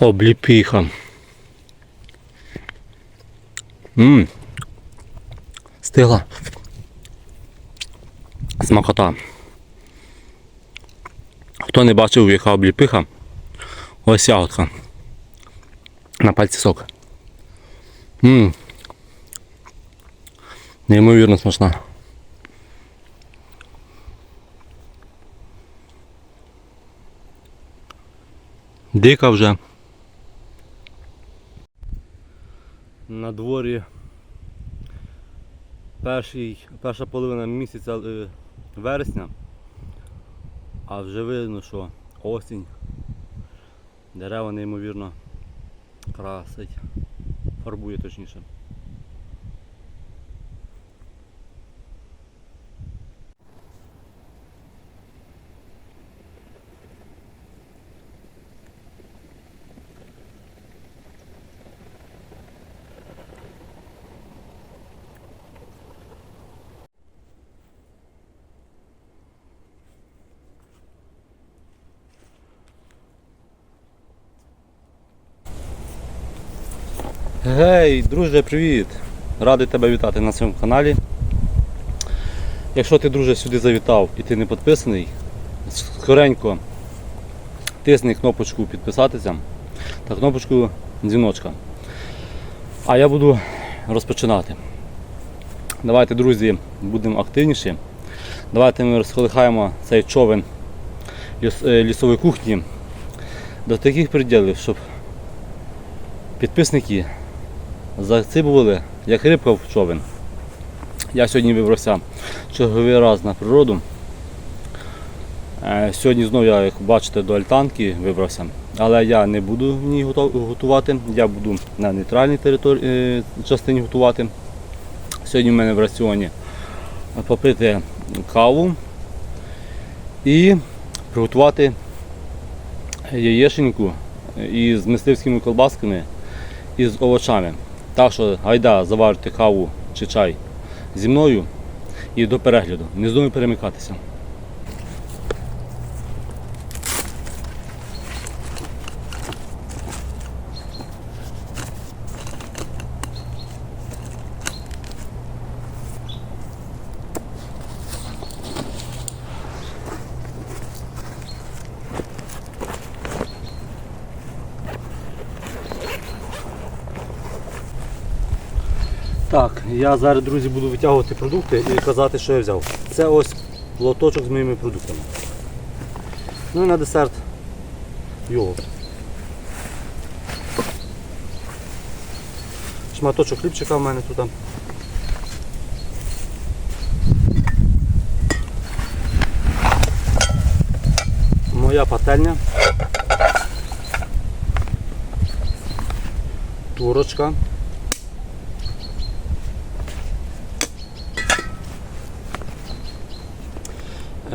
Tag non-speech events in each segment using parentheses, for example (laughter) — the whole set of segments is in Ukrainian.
Обліпіха. Ммм. Стигла. Смакота. Хто не бачив, яка обліпиха, ось ягодка. На пальці сок. Ммм. Неймовірно смачна. Дика вже. На дворі перший, перша половина місяця е, вересня, а вже видно, що осінь. Дерева неймовірно красить, фарбує точніше. Гей, друже, привіт! Радий тебе вітати на цьому каналі. Якщо ти, друже, сюди завітав і ти не підписаний, скоренько тисни кнопочку підписатися та кнопочку дзвіночка. А я буду розпочинати. Давайте, друзі, будемо активніші. Давайте ми розколихаємо цей човен е, лісової кухні до таких приділів, щоб підписники Зацибували, як рибка в човен. Я сьогодні вибрався черговий раз на природу. Е, Сьогодні знову я, як бачите, до альтанки вибрався. Але я не буду в ній готувати, я буду на нейтральній території, е, частині готувати. Сьогодні в мене в раціоні попити каву і приготувати яєшеньку із мисливськими колбасками і з овочами. Так що гайда заварити каву чи чай зі мною і до перегляду. Не здумай перемикатися. Так, я зараз, друзі, буду витягувати продукти і казати, що я взяв. Це ось лоточок з моїми продуктами. Ну і на десерт йогурт. Шматочок хлібчика в мене тут. Моя пательня. Турочка.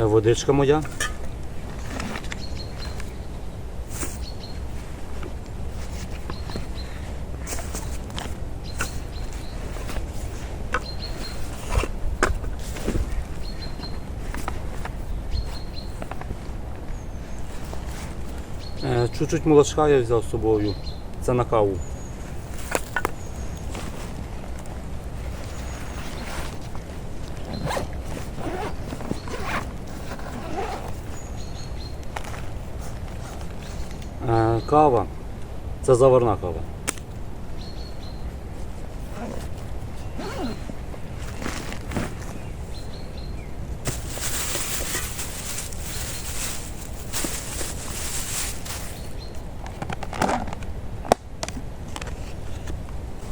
Водичка моя. Е, Чуть-чуть молочка я взяв з собою. Це на каву. Е, Кава. Це заварна кава.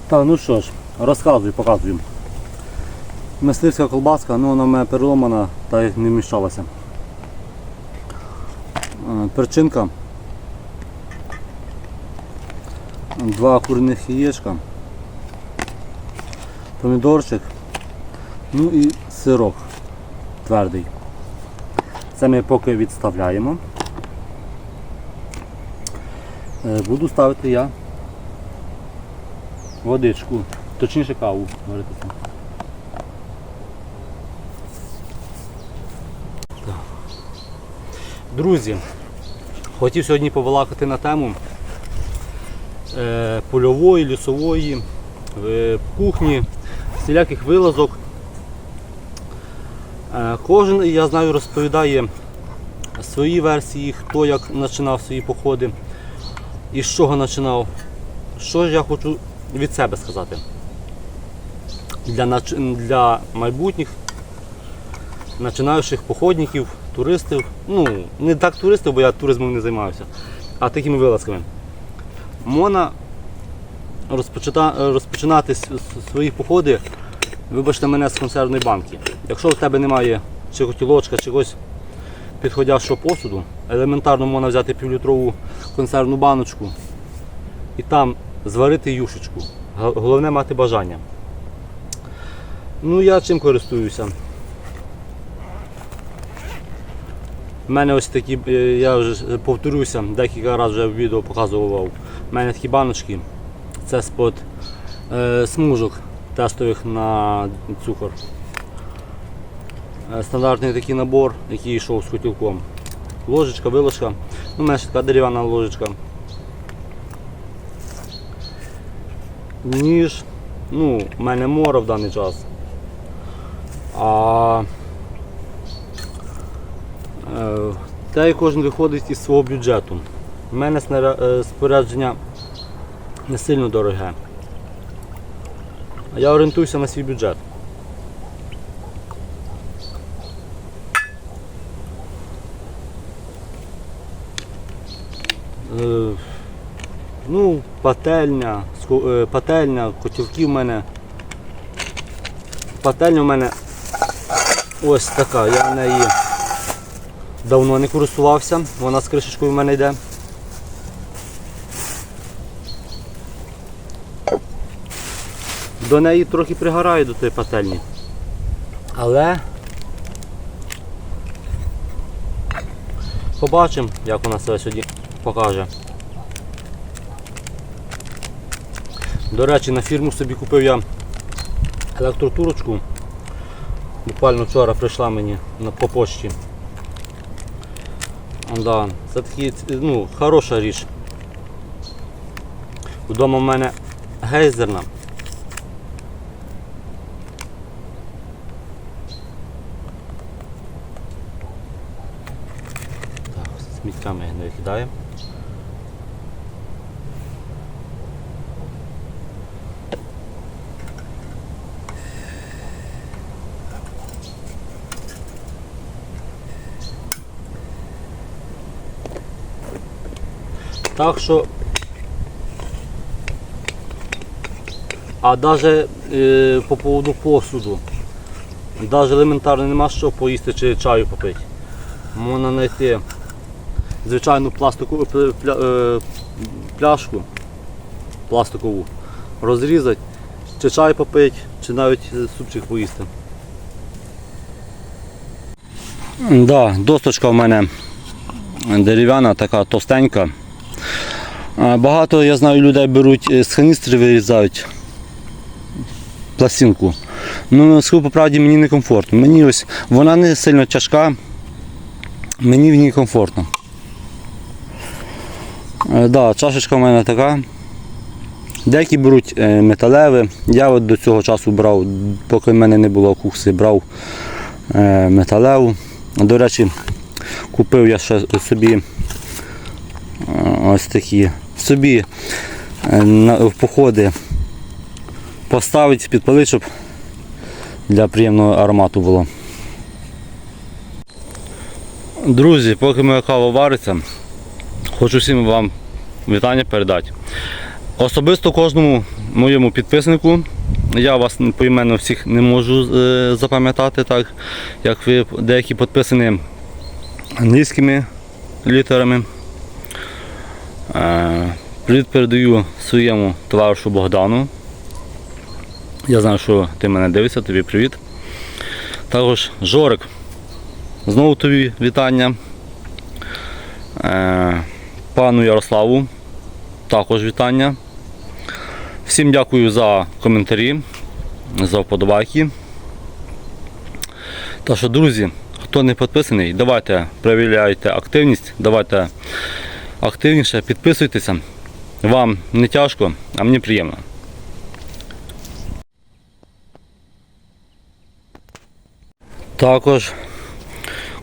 Так, ну що ж, розказуй, показуємо. Мисливська колбаска, ну вона в мене переломана та не вміщалася. Е, Перчинка. Два куриних яєчка. Помідорчик. Ну і сирок твердий. Це ми поки відставляємо. Е, Буду ставити я водичку, точніше каву. говоритися. Друзі, хотів сьогодні побалакати на тему польової, лісової, е, кухні, всіляких вилазок. Е, Кожен, я знаю, розповідає свої версії, хто як починав свої походи і з чого починав. Що ж я хочу від себе сказати? Для, для майбутніх починаючих походників, туристів, ну, не так туристів, бо я туризмом не займаюся, а такими вилазками. Розпочата- розпочинати свої походи, вибачте мене, з консервної банки. Якщо в тебе немає чи котілочка, чогось підходящого посуду, елементарно можна взяти півлітрову консервну баночку і там зварити юшечку. Головне мати бажання. Ну я чим користуюся? У мене ось такі, е, я вже повторюся, декілька разів вже в відео показував. У мене такі баночки. Це з-под е, смужок тестових на цукор. Е, Стандартний такий набор, який йшов з котілком. Ложечка, виложка. Ну, у мене ще така дерев'яна ложечка. Ніж. Ну, у мене море в даний час. А е, та й кожен виходить із свого бюджету. У мене е, спорядження не сильно дороге. Я орієнтуюся на свій бюджет. Е, Ну, пательня, е, пательня, котівки в мене. Пательня в мене ось така, я в неї давно не користувався, вона з кришечкою в мене йде. До неї трохи пригораю до тієї пательні. Але побачимо, як вона себе сьогодні покаже. До речі, на фірму собі купив я електротурочку. Буквально вчора прийшла мені по почті. Да, це такі, ну, хороша річ. Вдома в мене гейзерна. Так, сміттями не викидаємо. Так що. А навіть е, по поводу посуду. Навіть елементарно нема що поїсти чи чаю попити. Можна знайти звичайну пластикову е, пляшку пластикову, розрізати, чи чай попити, чи навіть супчик поїсти. Да, досточка в мене дерев'яна, така товстенька. Багато, я знаю, людей беруть е, з каністри вирізають пластинку. Ну, скажу по правді, мені не комфортно. Мені ось вона не сильно тяжка, мені в ній комфортно. Е, Да, чашечка в мене така. Деякі беруть е, металеве. Я от до цього часу брав, поки в мене не було кукси, брав е, металеву. До речі, купив я ще собі ось такі. Собі в походи поставити, підпалити, щоб для приємного аромату було. Друзі, поки моя кава вариться, хочу всім вам вітання передати. Особисто кожному моєму підписнику, я вас поіменно всіх не можу е, запам'ятати, так як ви деякі підписані англійськими літерами. Е, Привіт передаю своєму товаришу Богдану. Я знаю, що ти мене дивишся, тобі привіт. Також Жорик. Знову тобі вітання. Пану Ярославу також вітання. Всім дякую за коментарі, за вподобайки. Та що, друзі, хто не підписаний, давайте проявляйте активність, давайте активніше, підписуйтеся. вам не тяжко, а мені приємно. Також,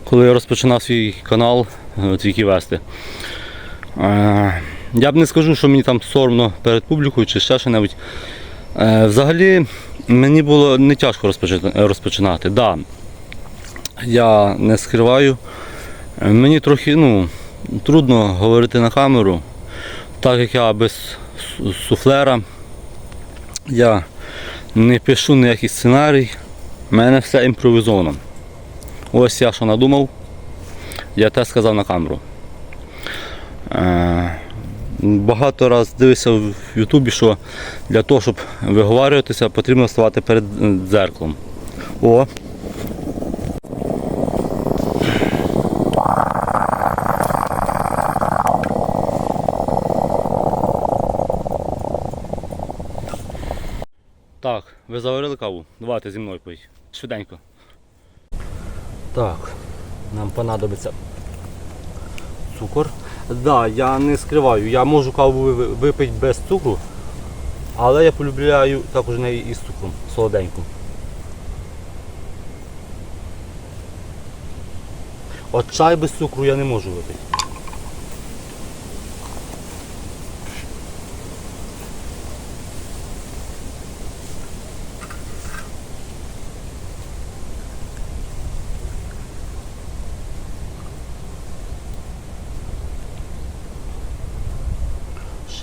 коли я розпочинав свій канал, е, тільки вести, я б не скажу, що мені там соромно перед публікою чи ще що-небудь. Е, Взагалі мені було не тяжко розпочинати. Да, я не скриваю. Е, Мені трохи ну, трудно говорити на камеру, так як я без суфлера. Я не пишу ніякий сценарій, в мене все імпровізовано. Ось я що надумав, я те сказав на камеру. Е, Багато разів дивився в Ютубі, що для того, щоб виговарюватися, потрібно ставати перед е, дзеркалом. О, Так, ви заварили каву? Давайте зі мною пий. Швиденько. Так, нам понадобиться цукор. Да, я не скриваю, я можу каву випити без цукру, але я полюбляю також неї із цукром, солоденьку. От чай без цукру я не можу випити.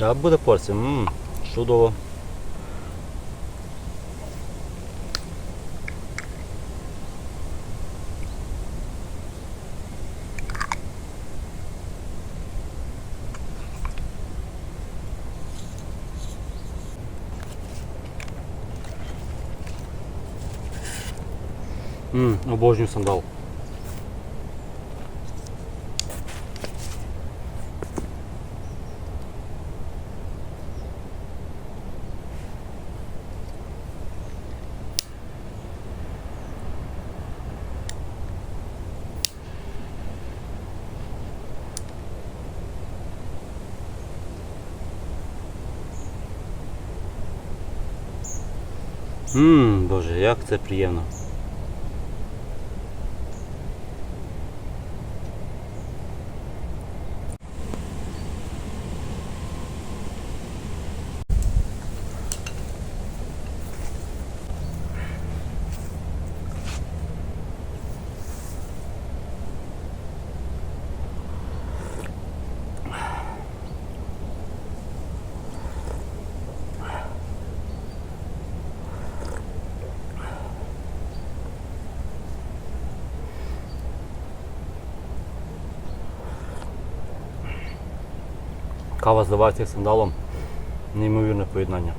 Ще буде порція. Ммм, чудово. Ммм, обожнюю сандал. Боже, як це приємно. Кава з давайте сандалом. Неймовірне поєднання.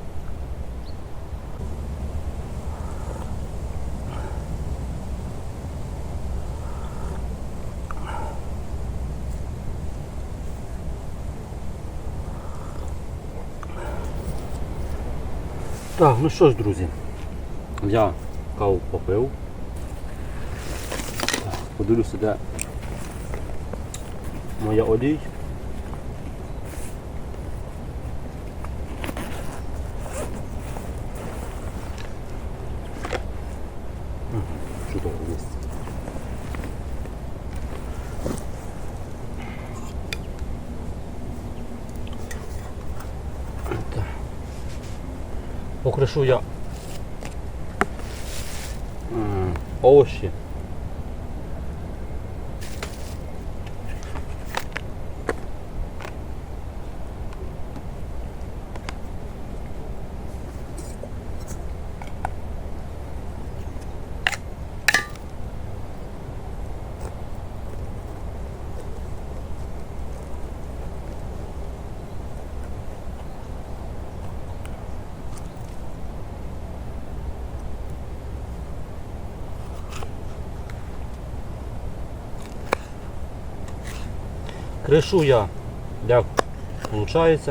Так, ну що ж, друзі, я каву попив. Подивлюся, де моя олій. Чудово місце. Так. Покришу я? М, Кришу я, як виходить.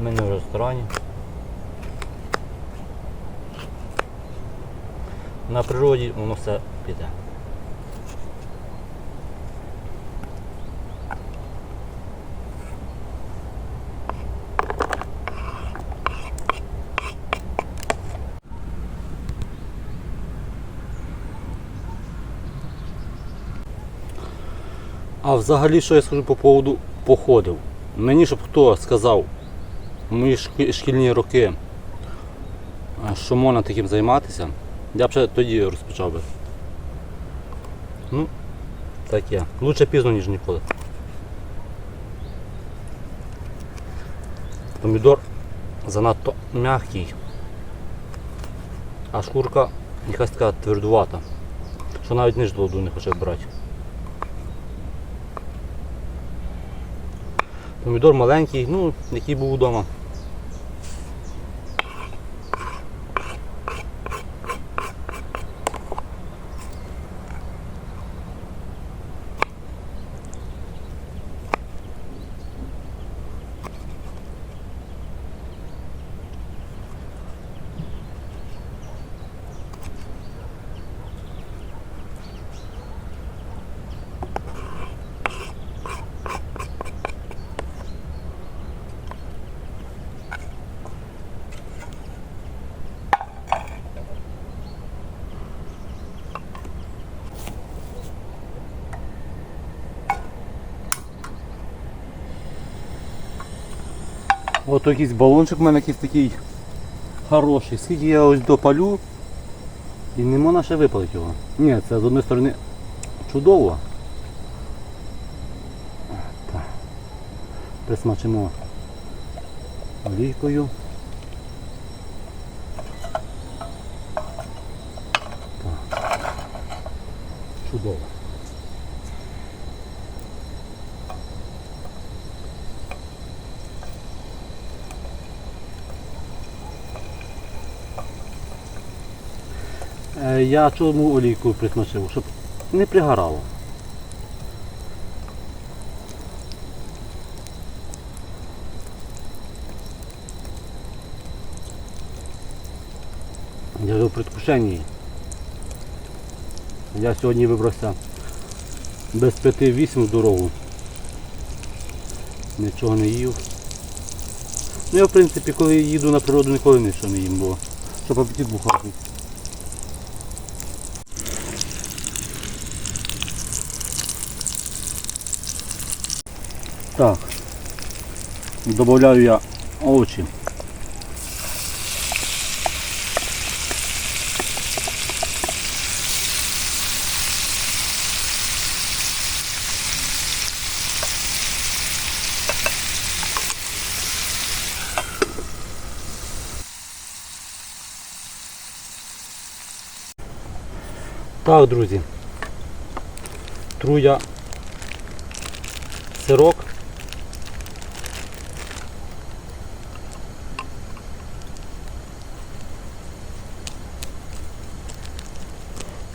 Ми не в ресторані. На природі воно все піде. Взагалі, що я скажу по поводу походів? Мені щоб хто сказав в мої шкільні роки, що можна таким займатися, я б ще тоді розпочав би. Ну, таке. Лучше пізно, ніж ніколи. Помідор занадто м'який, а шкурка якась така твердувата, що навіть до не хоче брати. Помідор маленький, ну, який був вдома. От якийсь балончик у мене якийсь такий хороший. Скільки я ось допалю і не можна ще випалити його. Ні, це з однієї сторони чудово. Так. Присмачимо олійкою. Так. Чудово. Я чому олійку присмачив? Щоб не пригорало. Я вже в предвкушенні. Я сьогодні вибрався без п'яти вісім в дорогу. Нічого не їв. Ну я в принципі коли їду на природу ніколи нічого не їм, бо щоб апетит був хороший. Так. Добавляю я овочі. Так, друзі. Тру я сирок.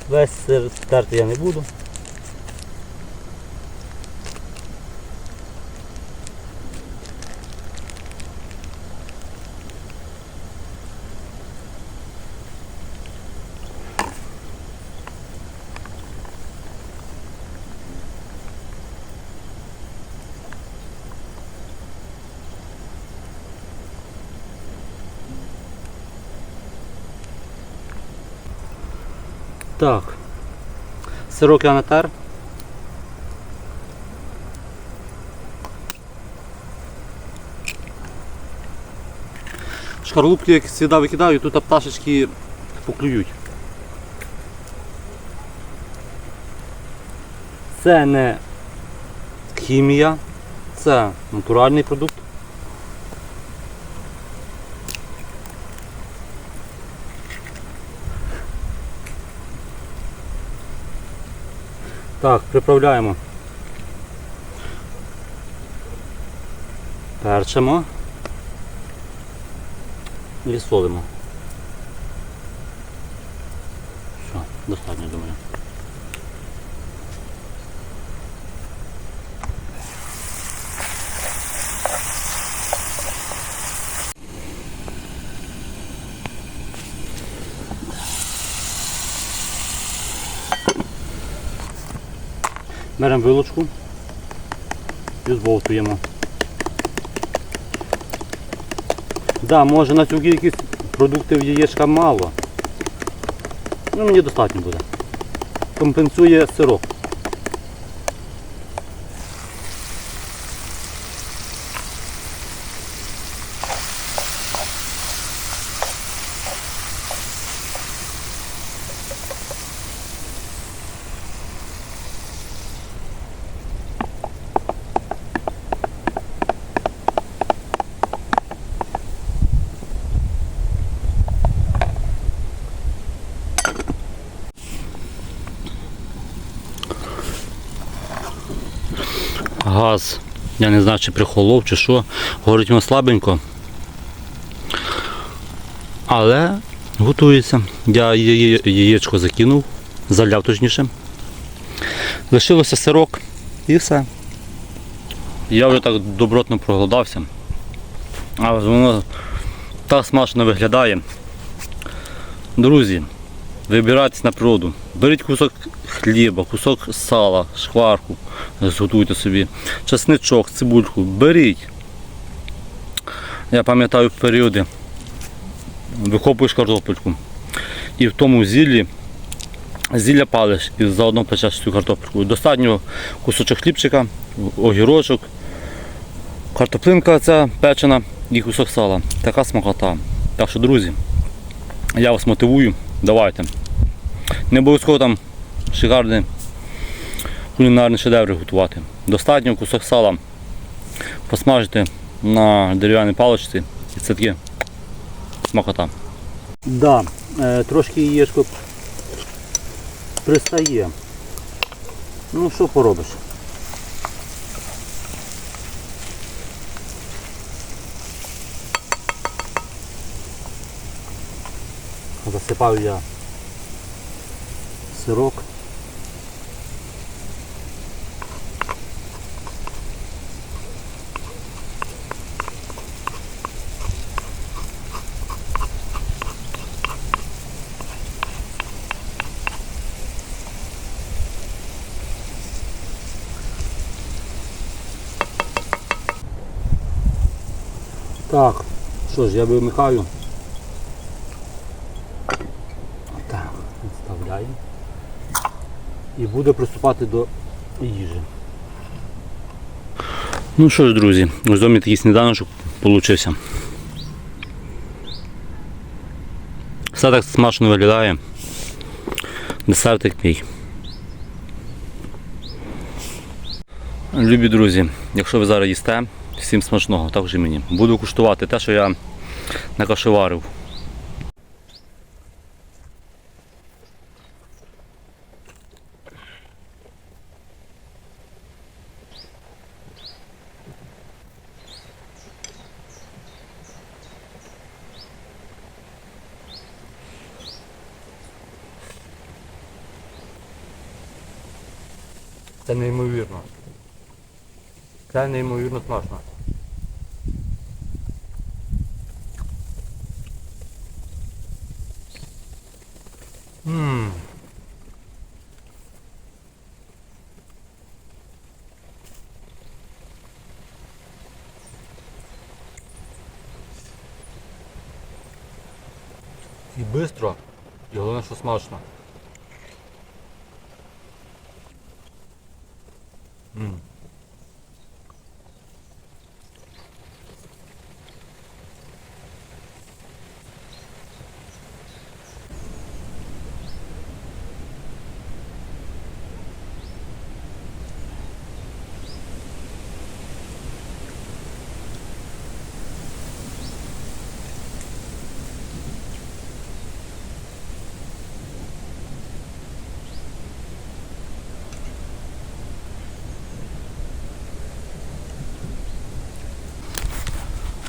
Весь старт я не буду. Так. Сирок я натер. Шкарлупки, як завжди викидаю, тут пташечки поклюють. Це не хімія, це натуральний продукт. Так, приправляємо. Перчимо і солимо. Все, достатньо, думаю. Беремо вилочку і збовтуємо. Да, може на цю кількість продуктів яєчка мало. Ну мені достатньо буде. Компенсує сирок. Я не знаю, чи прихолов, чи що. Горить воно слабенько. Але готується. Я яє- яєчко закинув, заляв точніше. Лишилося сирок і все. Я вже так добротно проголодався. А воно так смачно виглядає. Друзі, вибирайтесь на природу. Беріть кусок хліба, кусок сала, шкварку, зготуйте собі, чесничок, цибульку, беріть. Я пам'ятаю періоди, викопуєш картопельку. І в тому зіллі зілля палиш і заодно печеш цю картопельку. Достатньо кусочок хлібчика, огірочок, картоплинка ця печена і кусок сала. Така смакота. Так що, друзі, я вас мотивую, давайте. Не обов'язково там шикарні кулінарні шедеври готувати. Достатньо кусок сала посмажити на дерев'яній паличці і це таке смакота. Да, е, трошки яєчко пристає. Ну що поробиш? Засипав я сирок. Так, що ж, я вимикаю. Так, відставляємо. І буде приступати до їжі. Ну що ж, друзі, ось домі такий сніданочок получився. Все так смачно виглядає. Десертик мій. Любі друзі, якщо ви зараз їсте, всім смачного, також і мені. Буду куштувати те, що я накашеварив. Це неймовірно. Це неймовірно смачно. Ммм. І швидко, і головне, що смачно. Ммм.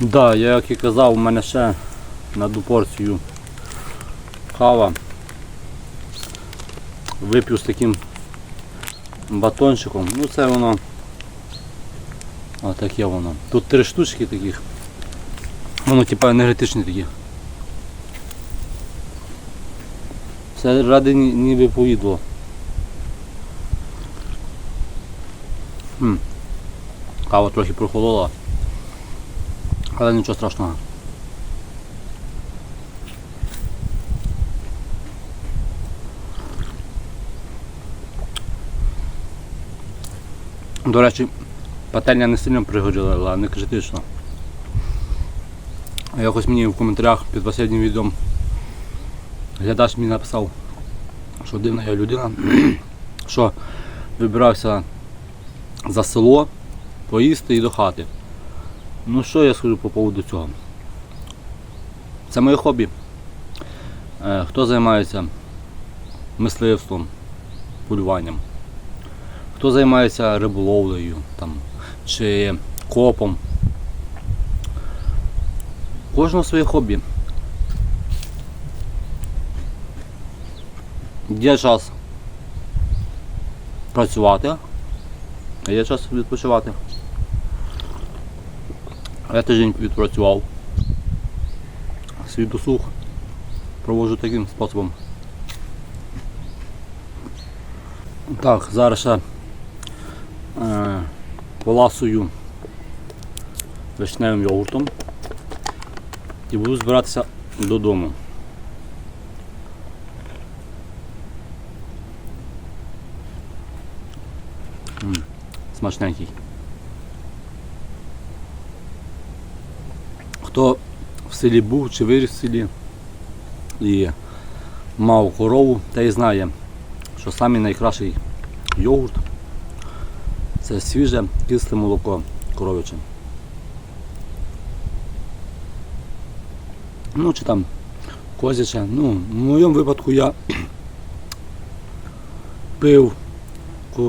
Да, я як і казав, у мене ще на одну порцію кава. Вип'ю з таким батончиком. Ну це воно. Отаке воно. Тут три штучки таких. Воно типа енергетичні такі. Це ради ніби поїдло. М. Кава трохи прохолола. Але нічого страшного. До речі, пательня не сильно пригоріла, не критично. Якось мені в коментарях під останнім відео глядач мені написав, що дивна я людина, (clears throat) що вибирався за село поїсти і до хати. Ну що я скажу по поводу цього? Це моє хобі. Е, Хто займається мисливством, полюванням, хто займається риболовлею, там, чи копом. Кожного своє хобі. Є час працювати, а є час відпочивати. Я тиждень відпрацював. Свій досуг проводжу таким способом. Так, зараз ще е, поласую вишневим йогуртом і буду збиратися додому. Смачненький. Хто в селі був чи виріс в селі і мав корову, та й знає, що самий найкращий йогурт це свіже кисле молоко коров'яче. Ну чи там козяче. Ну, в моєму випадку я (clears throat) пив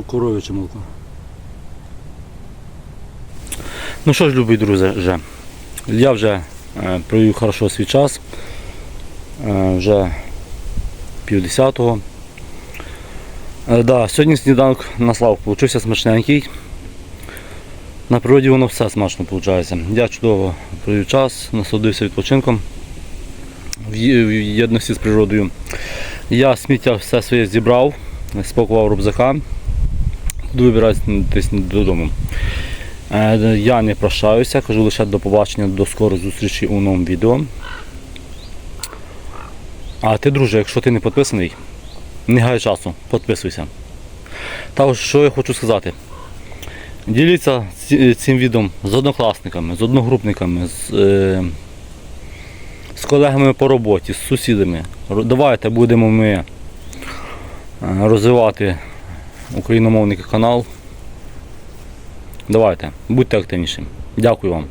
коров'яче молоко. Ну що ж, любі друзі, вже. Я вже е, провів хорошо свій час. Е, вже півдесятого. Е, да, сьогодні сніданок на славу получився смачненький. На природі воно все смачно виходить. Я чудово провів час, насолодився відпочинком в єдності з природою. Я сміття все своє зібрав, спакував рюкзака, буду вибиратись додому. Е, Я не прощаюся, кажу лише до побачення, до скорої зустрічі у новому відео. А ти, друже, якщо ти не підписаний, не гай часу, підписуйся. Також, що я хочу сказати. Діліться цим відео з однокласниками, з одногрупниками, з, е, з колегами по роботі, з сусідами. Давайте будемо ми е, розвивати україномовний канал. Давайте, будьте активніші. Дякую вам.